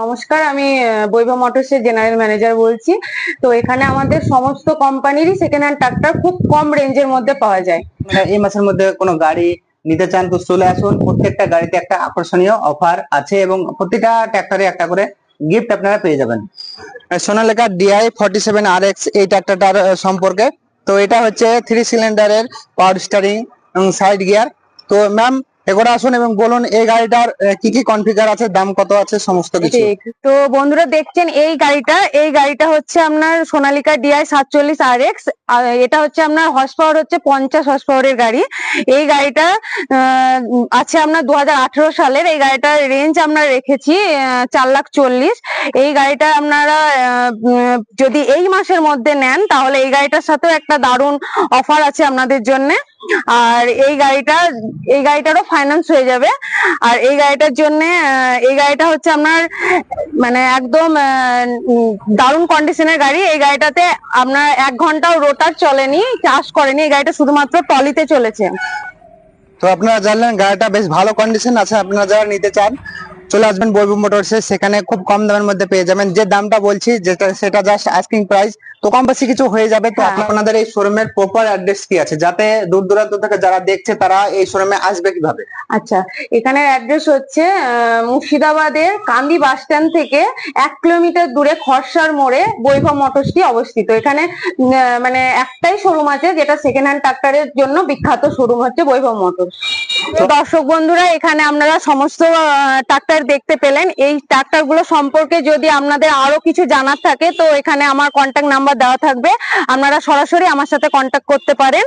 নমস্কার, আমি বৈভব মোটরসের general manager বলছি। তো এখানে আমাদের সমস্ত কোম্পানিরই সেকেন্ড হ্যান্ড ট্রাক্টর খুব কম রেঞ্জের মধ্যে পাওয়া যায়। আপনারা এই মাসের মধ্যে কোনো গাড়ি নিতে চান তো চলে আসুন। প্রত্যেকটা গাড়িতে একটা আকর্ষণীয় অফার আছে এবং প্রতিটা ট্র্যাক্টরে একটা করে গিফট আপনারা পেয়ে যাবেন। Sonalika DI forty seven R X এই ট্র্যাক্টরটার সম্পর্কে। তো এটা হচ্ছে থ্রি সিলিন্ডারের পাওয়ার স্টারিং সাইড গিয়ার তো ম্যাম এগোড়ে আসুন এবং বলুন এই গাড়িটার কি কি কনফিগার আছে দাম কত আছে সমস্ত কিছু। তো বন্ধুরা দেখছেন এই গাড়িটা এই গাড়িটা হচ্ছে আপনার সোনালিকা ডিআই সাতচল্লিশ আর এক্স এটা হচ্ছে আপনার হর্স পাওয়ার হচ্ছে পঞ্চাশ হর্স পাওয়ারের গাড়ি। এই গাড়িটা আছে আপনার দু হাজার আঠারো সালের এই গাড়িটার রেঞ্জ আমরা রেখেছি চার লাখ চল্লিশ। এই গাড়িটা আপনারা যদি এই মাসের মধ্যে নেন তাহলে এই গাড়িটার সাথেও একটা দারুণ অফার আছে আপনাদের জন্য। আর এই গাড়িটা, এই গাড়িটারও ফাইন্যান্স হয়ে যাবে। আর এই গাড়িটার জন্য এই গাড়িটা হচ্ছে আপনার মানে একদম দারুণ কন্ডিশনের গাড়ি। এই গাড়িটাতে আপনার এক ঘন্টাও রোটার চলেনি চাষ করেনি। এই গাড়িটা শুধুমাত্র টলিতে চলেছে। তো আপনারা জানলেন গাড়িটা বেশ ভালো কন্ডিশন আছে, আপনারা যারা নিতে চান চলে আসবেন বৈভব মোটরসে সেখানে খুব কম দামের মধ্যে পেয়ে যাবেন। যে দামটা বলছি যেটা সেটা জাস্ট আস্কিং প্রাইস তো কম বেশি কিছু হয়ে যাবে। তো হ্যাঁ। আপনাদের এই শোরুমের প্রপার অ্যাড্রেস কি আছে? যাতে দূর দূরান্ত থেকে যারা দেখছে তারা এই শোরুমে আসবে কীভাবে? আচ্ছা এখানের অ্যাড্রেস হচ্ছে মুর্শিদাবাদের কান্দি বাস স্ট্যান্ড থেকে এক কিলোমিটার দূরে খরসার মোড়ে বৈভব মোটরসটি অবস্থিত। এখানে মানে একটাই শোরুম আছে যেটা সেকেন্ড হ্যান্ড ট্রাক্টরের জন্য বিখ্যাত শোরুম হচ্ছে বৈভব মোটরস দর্শক বন্ধুরা এখানে আপনারা সমস্ত ট্রাক্টর দেখতে পেলেন। এই ট্রাক্টরগুলো সম্পর্কে যদি আপনাদের আরও কিছু জানার থাকে তো এখানে আমার কন্ট্যাক্ট নাম্বার দেওয়া থাকবে। আপনারা সরাসরি আমার সাথে কন্ট্যাক্ট করতে পারেন।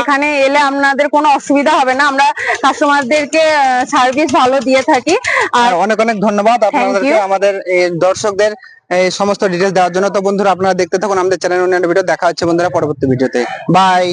এখানে এলে আপনাদের কোনো অসুবিধা হবে না। আমরা কাস্টমারদেরকে সার্ভিস ভালো দিয়ে থাকি। আর আর অনেক অনেক ধন্যবাদ আপনাদেরকে আমাদের এই দর্শকদের এই সমস্ত ডিটেলস দেওয়ার জন্য। তো বন্ধুরা আপনারা দেখতে থাকুন আমাদের চ্যানেল অন্যান্য ভিডিও দেখা হচ্ছে বন্ধুরা পরবর্তী ভিডিওতে বাই